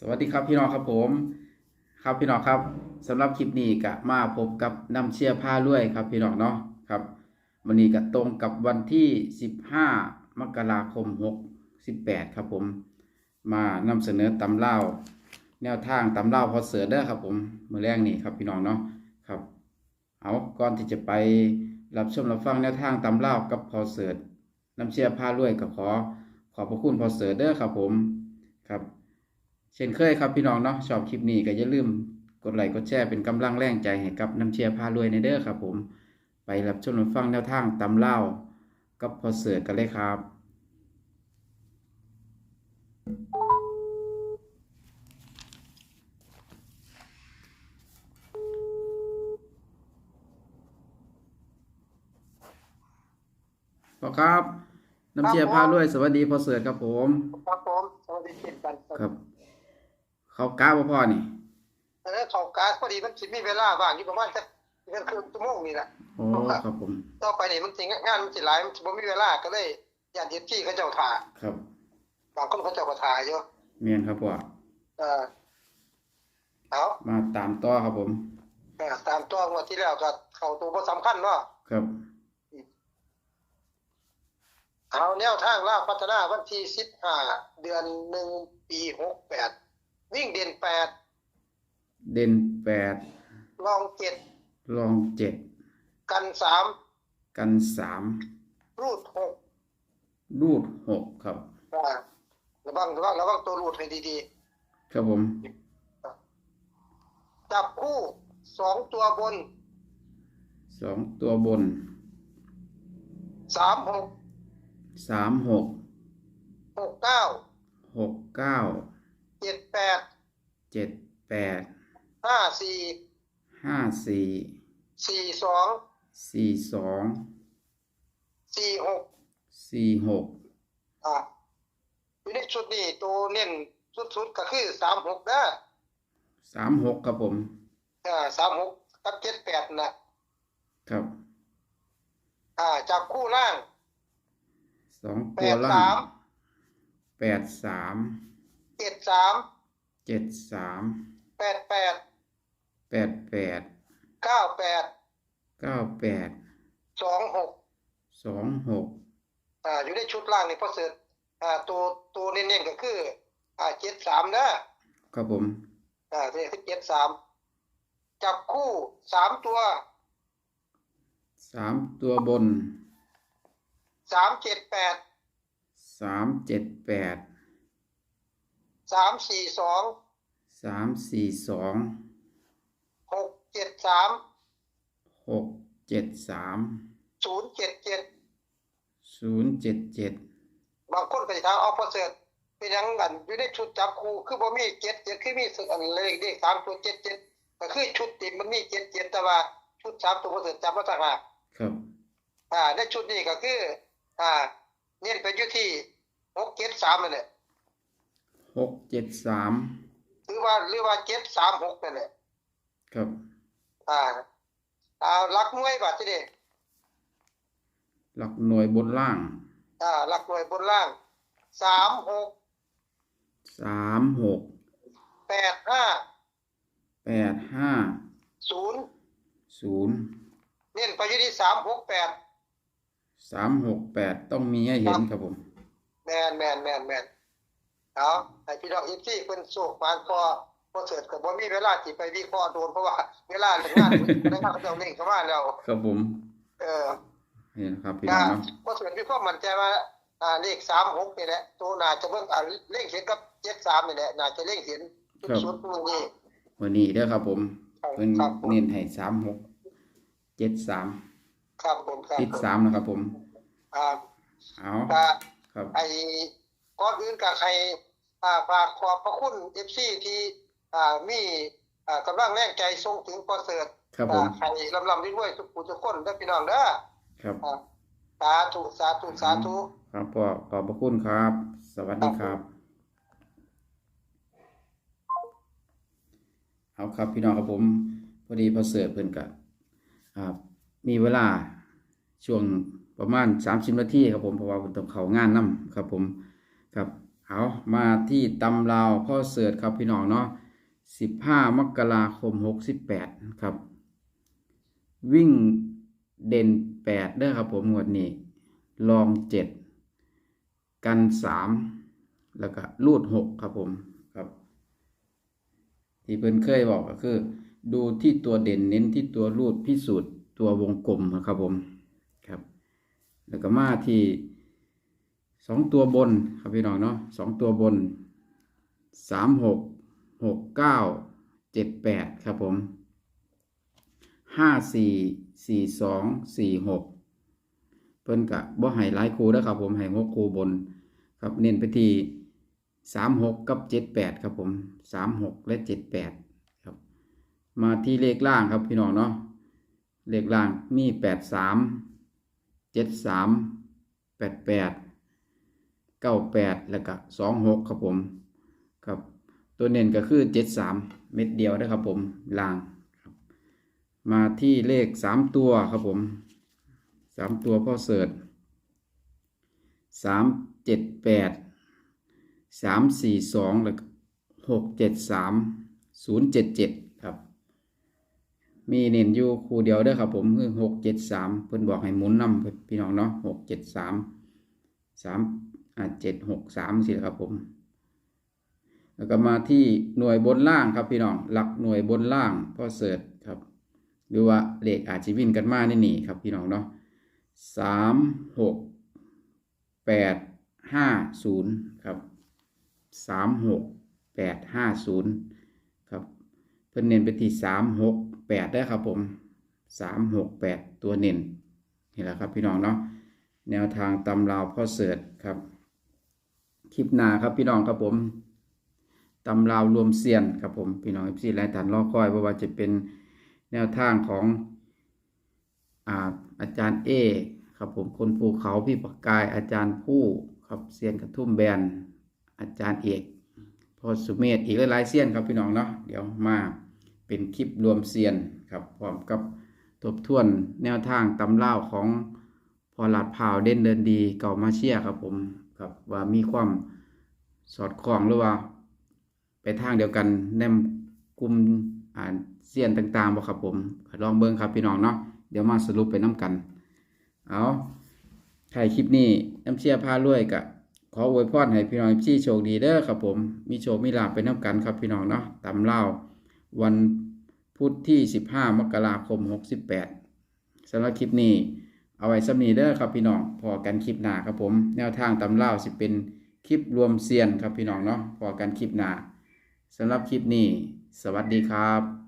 สวัสดีครับพี่น้องครับผมครับพี่น้องครับสำหรับคลิปนี้ก็มาพบกับน้ำเชียร์ผ้าลวยครับพี่น้องเนาะครับวันนี้ก็ตรงกับวันที่ 15 มกราคม 68 ครับผม มานำเสนอตำเล่า แนวทางตำเล่าพอเสือเด้อครับผมมือแรกนี่ครับพี่น้องเนาะครับเอาก่อนที่จะไปรับชมรับฟังแนวทางตำเล่ากับพอเสือน้ำเชียร์ผ้าลวยก็ขอขอบพระคุณพอเสือเด้อครับผมครับ เช่นเคยครับพี่น้องเนาะชอบคลิปนี้ก็อย่าลืมกดไลค์กดแชร์เป็นกำลังแรงใจให้กับน้ำเชียร์พารวยในเด้อครับผมไปรับชมรับฟังแนวทางตำเล่าวกับพอเสือกันเลยครับ พอครับ น้ำเชียร์พารวย สวัสดีพอเสือครับผม ครับผม สวัสดีเช่นกัน ครับ เขาก้าบ่พ่อนี่แต่ถ้าเขาการพอดีมันสิมีเวลาว่างอยู่ประมาณสักเดือนครึ่งชั่วโมงนี่แหละโอ้ครับผมต่อไปนี่มันสิงานมันสิหลายมันสิบ่มีเวลาก็เลยย่านเฮ็ดที่เขาเจ้าถ่าครับบางคนเขาเจ้าก็ถ่าอยู่เมียนครับพ่อเออเอามาตามต่อครับผมเออตามตัวงวดที่แล้วก็เข้าตัวบ่สำคัญเนาะครับเอาแนวทางล่าพัฒนาวันที่15เดือน1ปี68 วิ่งเด่น8เด่นแปดรองรองเจ็ด7กันกันสาม3รูด6รูดหกครับอ่าระวังระวังระวังตัวรูดให้ดีๆครับผม จับคู่สองตัวบนสองตัวบนสามหกสามหกหกเก้าหกเก้าเจ็ดแปดเจ็ดแปดห้าสี่ห้าสี่สี่สองสี่สองสี่หกสี่หกอะอยู่ในชุดนี้ตัวเน้นสุดๆก็คือสามหกนะสามหกครับผมอ่าสามหกกับเจ็ดแปดนะครับ อ่าจับคู่ล่างสองแปตัวดล่าสางมแปดสาม เจ็ดสามเจ็ดสามแปดแปดแปดแปดเก้าแปดเก้าแปดสองหกสองหกอ่าอยู่ในชุดล่างนี่พอเสร็จอ่าตัวตัวเน้นๆก็คือ อ่าเจ็ดสามนะครับผมอ่าเลขที่เจ็ดสามจับคู่สามตัวสามตัวบนสามเจ็ดแปดสามเจ็ดแปด สามสี่สองสามสี่สองหกเจ็ดสามหกเจ็ดสามศูนย์เจ็ดเจ็ดศูนย์เจ็ดเจ็ดบางคนก็จะถามเอาพอเสร็จเป็นหยังกันอยู่ในชุดจับคู่คือบ่มีเจ็ดเจ็ดคือมีสึกอันเลขเด็กสามตัวเจ็ดเจ็ดก็คือชุดติดมันมีเจ็ดเจ็ดแต่ว่าชุดสามตัวพอเสร็จจับมาต่างหากครับ อ่าในชุดนี้ก็คือ อ่า เน้นไปอยู่ที่หกเจ็ดสามนั่นแหละ หกเจ็ดสามหรือว่าหรือว่าเจ็ดสามหกนั่นแหละครับ อ่าอ่าหลักหน่วยบัดนี้เด้หลักหน่วยบนล่าง อ่าหลักหน่วยบนล่างสามหกสามหกแปดห้าแปดห้าศูนย์ศูนย์เน้นไปอยู่ที่สามหกแปดสามหกแปดต้องมีให้เห็นครับผม แมนแมนแมนแมน เอาให้พี่น้องอีกที่เป็นโศกปานพอพอเสร็จกับบ่มีเวลาที่ไปวิเคราะห์โดนเพราะว่าเวลาเรื่องงานนะครับเขาเจ้าเล่งเข้ามาแล้ว ครับผมเออเห็นครับพี่อ่าน้องเนาะพอเสร็จมีความมั่นใจว่าอ่าเลขสามหกนี่แหละตัวน่าจะเบิ่งอ่าเลขเห็นกับเจ็ดสามนี่แหละน่าจะเลขเห็นทุกสุดตรงนี้วันนี้เด้อครับผมครับเป็นครับผมเน้นให้สามหกเจ็ดสามครับผมครับติดสามนะครับผมอ่าเอาอ่าครับ ไอ้ก่อนอื่นกับใครอ่า ฝากขอบพระคุณเอฟซีที่อ่ามีอ่ากำลังแรงใจส่งถึงประเสริฐครับผมอ่าใครลำลำด้วยๆทุกผู้ทุกคนได้อพี่น้องเด้อครับอ่าสาธุสาธุสาธุครับพ่อขอบพระคุณครับ สวัสดีครับ เอาครับพี่น้องครับผมพอดีพอเสิร์ฟเพิ่นกับมีเวลาช่วงประมาณ30นาทีครับผมเพราะว่าผมต้องเข้างานนํครับผมครับ เอามาที่ตำราวพ่อเสิร์ชครับพี่น้องเนาะสิบห้ามกราคมหกสิบแปดครับ วิ่งเด่นแปดเด้อครับผมงวดนี้ ลองเจ็ดกันสามแล้วก็รูดหกครับผมครับ ที่เพิ่นเคยบอกก็คือ ดูที่ตัวเด่นเน้นที่ตัวรูดพิสูจน์ตัววงกลมนะครับผมครับ แล้วก็มาที่ สองตัวบนครับพี่น้องเนาะสองตัวบนสามหกหกเก้าเจ็ดแปดครับผมห้าสี่สี่สองสี่หกเพิ่นกะบ่ให้หลายคูแล้วครับผมให้หกคูบน ครับเน้นไปที่สามหกกับเจ็ดแปดครับผมสามหกและเจ็ดแปดครับ มาที่เลขล่างครับพี่น้องเนาะเลขล่างมีแปดสามเจ็ดสามแปดแปด ก้าแปดแล้วก็สองหกครับผมครับตัวเน้นก็คือเจ็ดสามเม็ดเดียวนะครับผมล่างมาที่เลขสามตัวครับผมสามตัวพ่อเสิร์ชสามเจ็ดแปดสามสี่สองแล้วก็หกเจ็ดสามศูนย์เจ็ดเจ็ดครับ มีเน้นอยู่คู่เดียวเด้อครับผมคือหกเจ็ดสามเพิ่นบอกให้หมุนนำพี่น้องเนาะหกเจ็ดสามสาม อ่าเจ็ดหกสามสิครับผม แล้วก็มาที่หน่วยบนล่างครับพี่น้อง หลักหน่วยบนล่างพ่อเสิร์ชครับหรือว่าเลขอาจจะวิ่งกันมากนี่นี่ครับพี่น้องเนาะสามหกแปดห้าศูนย์ครับสามหกแปดห้าศูนย์ครับ เพิ่อนเน้นไปที่สามหกแปดได้ครับผมสามหกแปดตัวเน้นนี่แหละครับพี่น้องเนาะแนวทางตำราวพ่อเสิร์ชครับ คลิปหน้าครับพี่น้องครับผมตำราวรวมเซียนครับผมพี่น้องเอฟซีหลายท่านรอคอยเพราะว่าจะเป็นแนวทางของอาอาจารย์เอครับผมคนภูเขาพี่ปากกายอาจารย์ผู้ครับเซียนกระทุ่มแบนอาจารย์เอกพอสุเมธอีกหลายเซียนครับพี่น้องเนาะเดี๋ยวมาเป็นคลิปรวมเซียนครับพร้อมกับทบทวนแนวทางตำเล่าวของพอหลัดพาวเด่นเดินดีเก่ามาเชียครับผม ครับว่ามีความสอดคล้องหรือว่า ไปทางเดียวกันแนมกลุ่มอ่านเสียนต่างๆบ่ครับผมลองเบิ่งครับพี่น้องเนาะเดี๋ยวมาสรุปไปน้กัน เอาใครคลิปนี้น้ำเชียร์พารวยกะขออวยพรให้พี่น้องที่โชคดีเด้อครับผม มีโชคมีลาภไปน้กันครับพี่น้องเนาะตำเล่าววันพุธที่ 15 มกราคม 68สำหรับคลิปนี้ เอาไว้สำนีเด้อครับพี่น้องพอกันคลิปหน้าครับผม แนวทางตำเล่าสิเป็นคลิปรวมเซียนครับพี่น้องเนาะพอกันคลิปหน้าสำหรับคลิปนี้ สวัสดีครับ